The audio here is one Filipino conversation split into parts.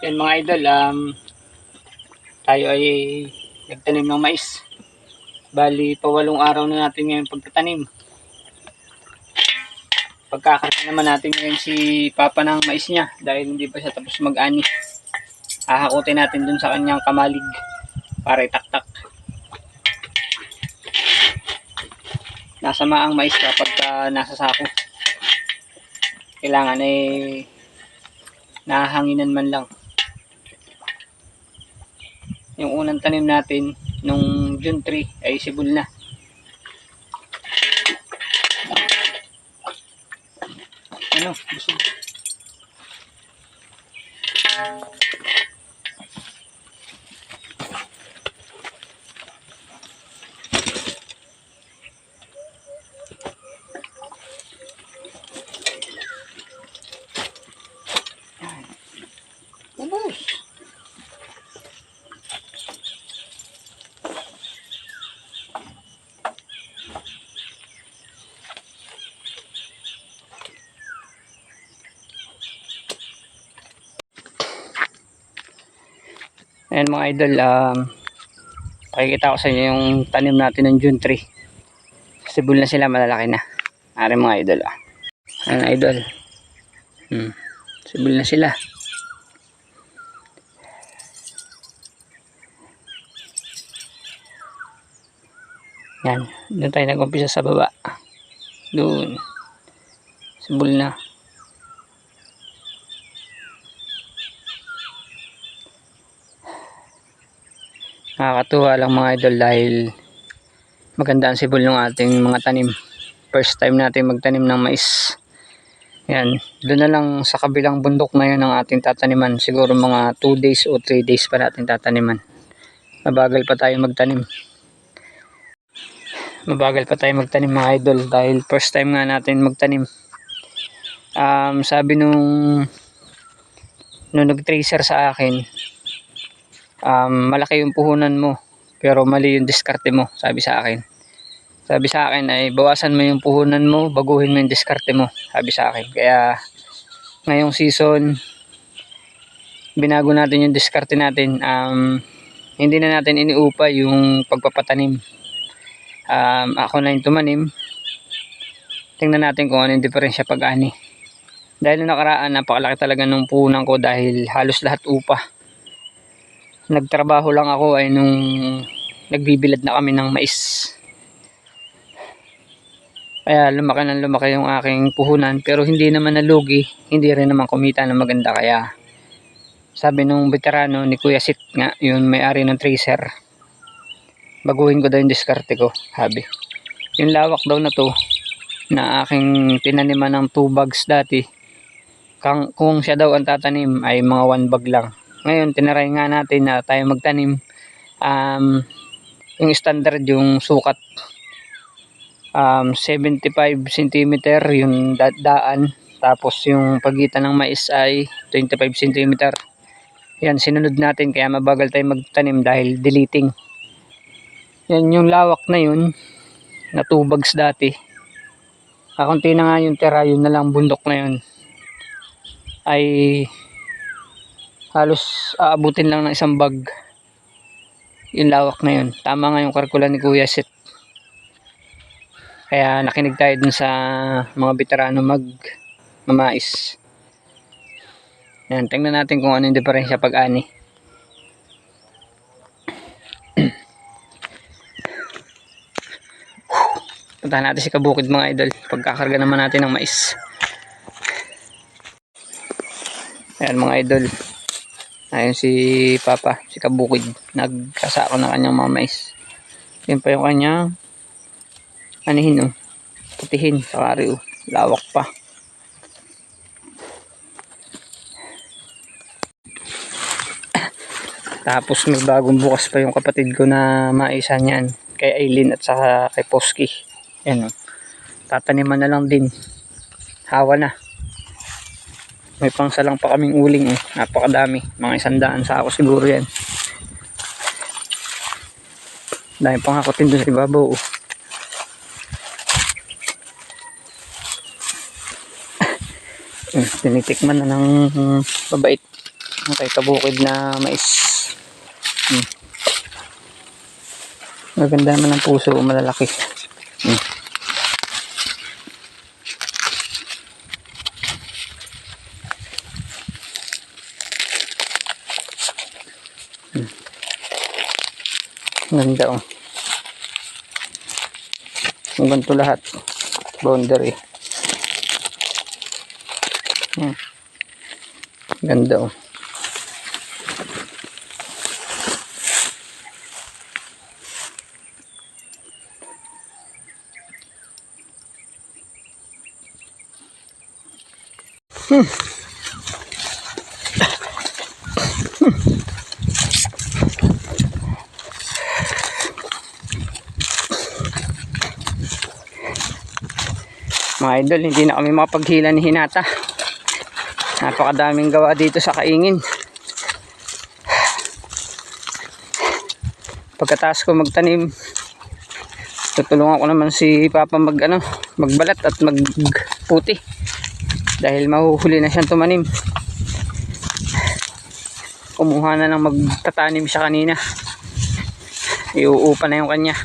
Yan mga idol, um, tayo ay nagtanim ng mais. Bali, pawalong araw na natin ngayon pagtatanim. Pagkakata naman natin ngayon si Papa ng mais niya dahil hindi pa siya tapos mag-ani. Hahakutin natin dun sa kanyang kamalig para itaktak. Nasama ang mais kapag ah, nasa sako. Kailangan ay nahahanginan man lang. Yung unang tanim natin nung June 3 ay sibol na. Ano? Busog. Ayan mga idol, um, pakikita ko sa inyo yung tanim natin ng June 3. Sibol na sila, malalaki na. Ari mga idol. Ah. Ayan idol. Hmm. Sibol na sila. Yan. Doon tayo nag-umpisa sa baba. Doon. Sibol na. Nakakatuwa lang mga idol dahil maganda ang sibol ng ating mga tanim. First time natin magtanim ng mais. Yan. Doon na lang sa kabilang bundok na yun ang ating tataniman. Siguro mga 2 days o 3 days pa natin tataniman. Mabagal pa tayo magtanim. Mabagal pa tayo magtanim mga idol dahil first time nga natin magtanim. Um, sabi nung nung nag-tracer sa akin, um, malaki yung puhunan mo pero mali yung diskarte mo sabi sa akin. Sabi sa akin ay bawasan mo yung puhunan mo baguhin mo yung diskarte mo sabi sa akin. Kaya ngayong season binago natin yung diskarte natin. Um, hindi na natin iniupa yung pagpapatanim. Um, ako na yung tumanim. Tingnan natin kung ano yung diferensya pag-ani. Dahil nakaraan napakalaki talaga nung puhunan ko dahil halos lahat upa nagtrabaho lang ako ay nung nagbibilad na kami ng mais. Kaya lumaki ng lumaki yung aking puhunan pero hindi naman nalugi, hindi rin naman kumita na maganda kaya sabi nung veterano ni Kuya Sit nga, yun may-ari ng tracer, baguhin ko daw yung diskarte ko, sabi. Yung lawak daw na to, na aking tinaniman ng 2 bags dati, kung siya daw ang tatanim ay mga 1 bag lang. Ngayon, tinaray nga natin na tayo magtanim. Um, yung standard, yung sukat, um, 75 cm yung da- daan. Tapos yung pagitan ng mais ay 25 cm. Yan, sinunod natin kaya mabagal tayo magtanim dahil deleting. Yan yung lawak na yun, na 2 bags dati. Kakunti na nga yung tira, yun na lang bundok na yun. Ay halos aabutin lang ng isang bag yung lawak na yun. Tama nga yung karkula ni Kuya Sit kaya nakinig tayo dun sa mga veterano mag mamais yan tingnan natin kung ano yung diferensya pag ani puntahan natin si Kabukid mga idol. Pagkakarga naman natin ng mais. Ayan mga idol. Ayun si Papa, si Kabukid. Nagkasako na kanyang mga mais. Yan pa yung kanyang anihin oh. Putihin sa kari oh. Lawak pa. Tapos may bagong bukas pa yung kapatid ko na maisa niyan. Kay Aileen at saka kay Poski. Yan oh. Tataniman na lang din. Hawa na. May pangsalang pa kaming uling eh. Napakadami. Mga isandaan sa ako siguro yan. Dahil pang hakutin doon sa ibabaw. Oh. Hmm, tinitikman na ng babait. Okay, kabukid na mais. Hmm. Maganda naman ang puso, malalaki. Hmm. Ganda oh. Ang ganito lahat. Boundary. Hmm. Ganda oh. Mga idol, hindi na kami makapaghila ni Hinata. Napakadaming gawa dito sa kaingin. Pagkatapos ko magtanim, tutulungan ko naman si Papa mag, ano, magbalat at magputi. Dahil mahuhuli na siyang tumanim. Kumuha na lang magtatanim siya kanina. Iuupa na yung kanya.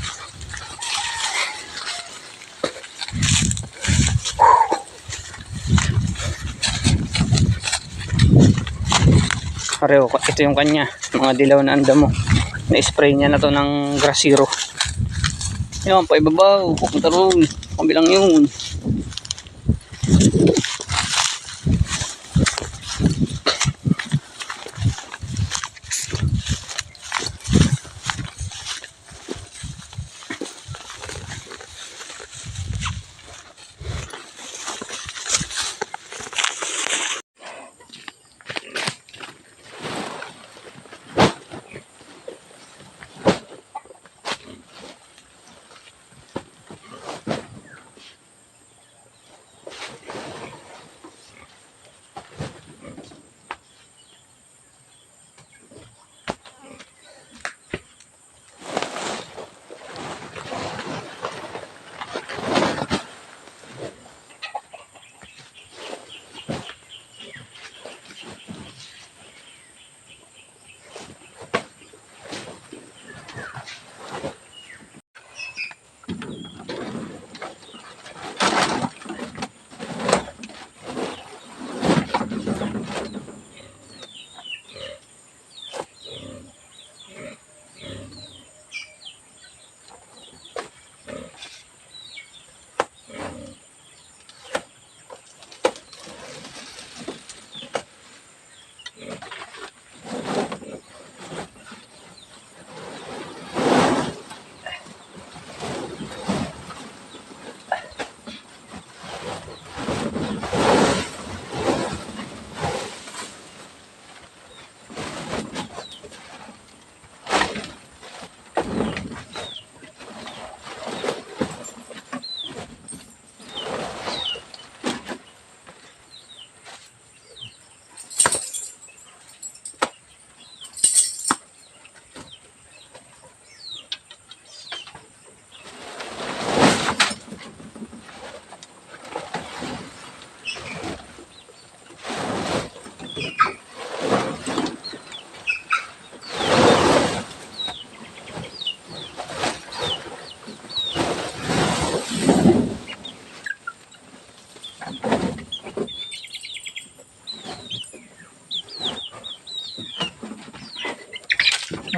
Pareho, ito yung kanya. Mga dilaw na anda mo. Na-spray niya na to ng grasiro. Yan, paibabaw. Pupunta roon. Kabilang yun.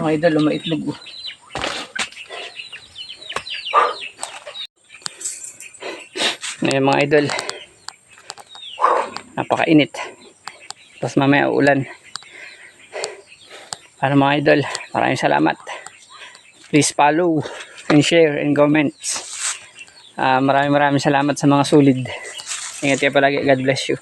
Mga idol, lumaitlog. oh. Ngayon mga idol. Napakainit. Tapos mamaya uulan. Para mga idol, maraming salamat. Please follow and share and comments. Ah, maraming maraming salamat sa mga sulid. Ingat kayo palagi. God bless you.